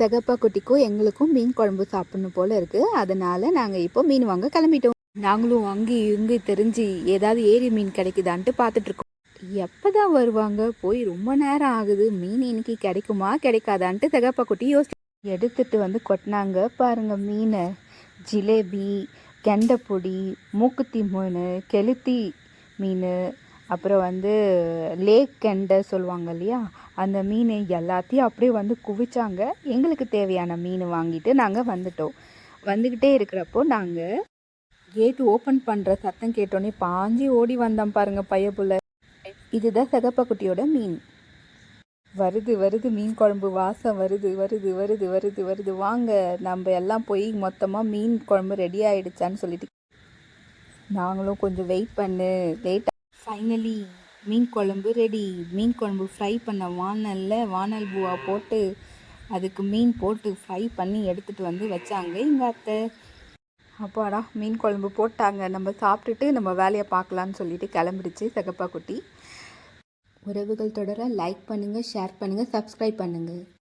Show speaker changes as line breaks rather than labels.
செகப்பா குட்டிக்கும் எங்களுக்கும் மீன் குழம்பு சாப்பிடணும் போல இருக்குது அதனால் நாங்கள் இப்போ மீன் வாங்க கிளம்பிட்டோம். நாங்களும் அங்கே இங்கே தெரிஞ்சு ஏதாவது ஏரி மீன் கிடைக்குதான்ட்டு பார்த்துட்ருக்கோம். எப்போ தான் வருவாங்க? போய் ரொம்ப நேரம் ஆகுது. மீன் இன்னைக்கு கிடைக்குமா கிடைக்காதான்ட்டு செகப்பா குட்டி யோசி எடுத்துட்டு வந்து கொட்டினாங்க. பாருங்க மீனை ஜிலேபி கெண்டைப்பொடி மூக்குத்தி மீன் கெளுத்தி மீன் அப்புறம் வந்து லேக் கெண்டை சொல்லுவாங்க இல்லையா? அந்த மீன் எல்லாத்தையும் அப்படியே வந்து குவிச்சாங்க. எங்களுக்கு தேவையான மீன் வாங்கிட்டு நாங்கள் வந்துட்டோம். வந்துக்கிட்டே இருக்கிறப்போ நாங்கள் கேட்டு ஓப்பன் பண்ணுற சத்தம் கேட்டோன்னே பாஞ்சி ஓடி வந்தோம் பாருங்கள் பையப்புள்ள இதுதான் செகப்பக்குட்டியோட மீன். வருது வருது மீன் குழம்பு. வாசம் வருது வருது வருது வருது வருது. வாங்க நம்ம எல்லாம் போய் மொத்தமாக மீன் குழம்பு ரெடி ஆகிடுச்சான்னு சொல்லிட்டு. நாங்களும் கொஞ்சம் வெயிட் பண்ணு. லேட்டாக ஃபைனலி மீன் குழம்பு ரெடி மீன் குழம்பு ஃப்ரை பண்ண வானல்ல வானல் பூவா போட்டு அதுக்கு மீன் போட்டு ஃப்ரை பண்ணி எடுத்துகிட்டு வந்து வச்சாங்க எங்கள் அத்தை. அப்பாடா மீன் குழம்பு போட்டாங்க. நம்ம சாப்பிட்டுட்டு நம்ம வேலையை பார்க்கலான்னு சொல்லிட்டு கிளம்பிடுச்சு சகப்பா குட்டி உறவுகள் தொடர லைக் பண்ணுங்கள் ஷேர் பண்ணுங்கள் சப்ஸ்கிரைப் பண்ணுங்கள்